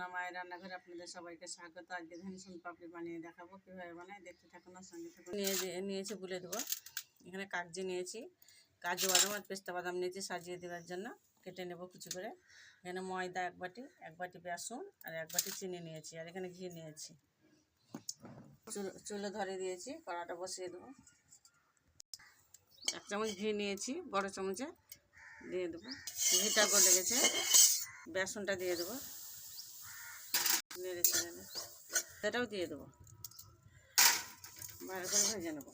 সোনা মায়ের রান্নাঘরে আপনাদের সবাইকে স্বাগত। আজকে ধান সোন পাপড়ি বানিয়ে দেখাবো, কীভাবে বানায় দেখতে থাকুন আর সঙ্গে থাকুন। নিয়ে নিয়েছি বলে দেবো। এখানে কাগজি নিয়েছি। কাজু, বাদাম আর পেস্তা বাদাম নিয়েছি সাজিয়ে দেওয়ার জন্য। কেটে নেব কিছু করে। এখানে ময়দা এক বাটি এক বাটি বেসন আর এক বাটি চিনি নিয়েছি আর এখানে ঘি নিয়েছি। চুলো ধরে দিয়েছি, কড়াটা বসিয়ে দেবো। এক চামচ ঘি নিয়েছি, বড় চামচে দিয়ে দেবো। ঘিটা গলে গেছে, বেসনটা দিয়ে দেবো। সেটাও দিয়ে দেবো। ভালো করে ভেজে নেব।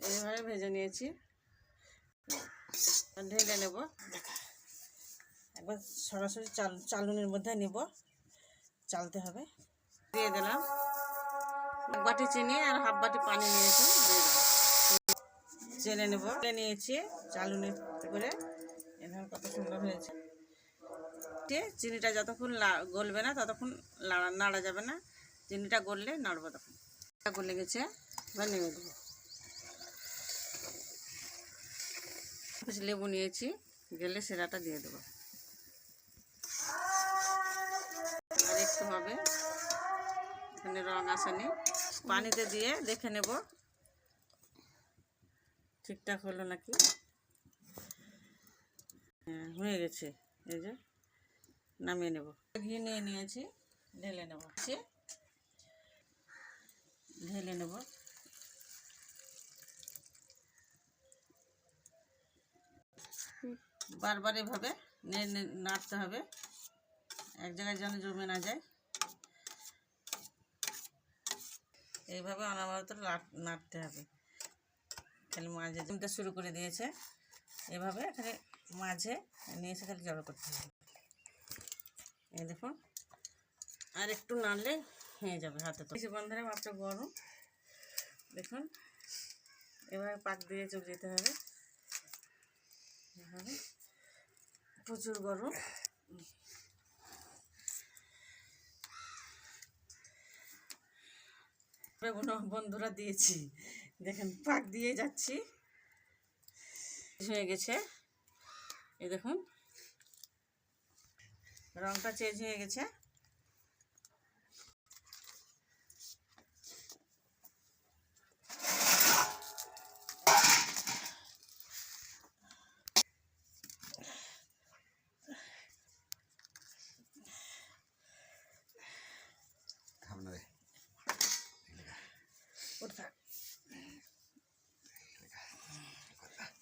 এইভাবে ভেজে নিয়েছি। ঢেলে নেব। একবার সরাসরি চাল, চালুনির মধ্যে নেব। চালতে হবে। দিয়ে দিলাম। এক বাটি চিনি আর হাফ বাটি পানি নিয়েছি। দিয়ে চেলে নেব। নিয়েছি চালুনি করে। এখানে কত সুন্দর হয়েছে। দিয়ে চিনিটা যতক্ষণ গলবে না ততক্ষণ নাড়া যাবে না। চিনিটা গললে নাড়বো তখন। গলে গেছে, এবার নেমে দেবো। লেবু নিয়েছি, গেলে সেরাটা দিয়ে দেবো। আর একটু হবে। এখানে রং আসেনি। পানিতে দিয়ে দেখে নেব। ঠিকঠাক হলো নাকি? হ্যাঁ হয়ে গেছে। এই যে নামিয়ে নেব। ঘি নিয়ে নিয়েছি, ঢেলে নেব। সে ঢেলে নেব। বারবার এভাবে নাড়তে হবে। এক জায়গায় যেন জমে না যায়। এইভাবে অনবরত নাড়তে হবে। খালি মাঝে জমতে শুরু করে দিয়েছে। এভাবে এখানে মাঝে নিয়ে এসে খালি জড়ো করতে হবে। এই দেখুন আর একটু নাড়লে হয়ে যাবে হাতে তো। কিছু বন্ধুরা মাত্র গরম। দেখুন এভাবে পাক দিয়ে চলে যেতে হবে। প্রচুর গরম। বন্ধুরা দিয়েছি। দেখেন, পাক দিয়ে যাচ্ছি। হয়ে গেছে। এই দেখুন রংটা চেঞ্জ হয়ে গেছে।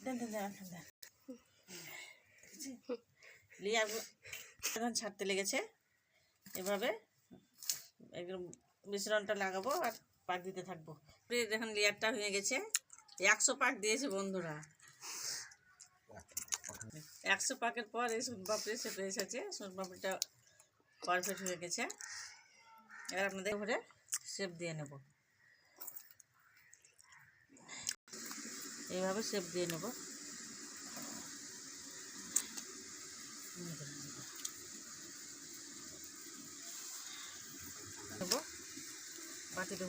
দেন দেন দেন দেন, এখন ছাড়তে লেগেছে। এভাবে একদম মিশ্রণটা লাগাবো আর পাক দিতে থাকব। দেখুন, লেয়ারটা হয়ে গেছে। একশো পাক দিয়েছে বন্ধুরা। একশো পাকের পর এই সোনপাপড়ি সেটা এসেছে। সোনপাপড়িটা পারফেক্ট হয়ে গেছে। এবার আপনাদের ঘরে শেপ দিয়ে নেব। এইভাবে শেপ দিয়ে নেব।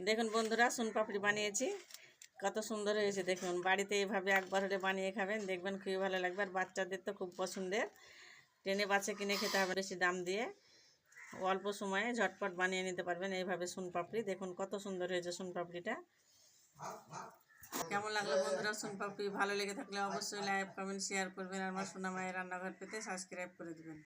দেখুন বন্ধুরা সোনপাপড়ি বানিয়েছি। কত সুন্দর হয়েছে দেখুন। বাড়িতে এইভাবে একবার হলে বানিয়ে খাবেন, দেখবেন খুবই ভালো লাগবে। আর বাচ্চাদের তো খুব পছন্দের। ট্রেনে বাচ্চা কিনে খেতে হবে বেশি দাম দিয়ে। অল্প সময়ে ঝটপট বানিয়ে নিতে পারবেন এইভাবে সোনপাপড়ি দেখুন কত সুন্দর হয়েছে সোনপাপড়িটা কেমন লাগল বন্ধুরা? সোনপাপড়ি ভালো লেগে থাকলে অবশ্যই লাইক, কমেন্ট শেয়ার করবেন। আর আমার সোনা মায়ের রান্নাঘর পেতে সাবস্ক্রাইব করে দেবেন।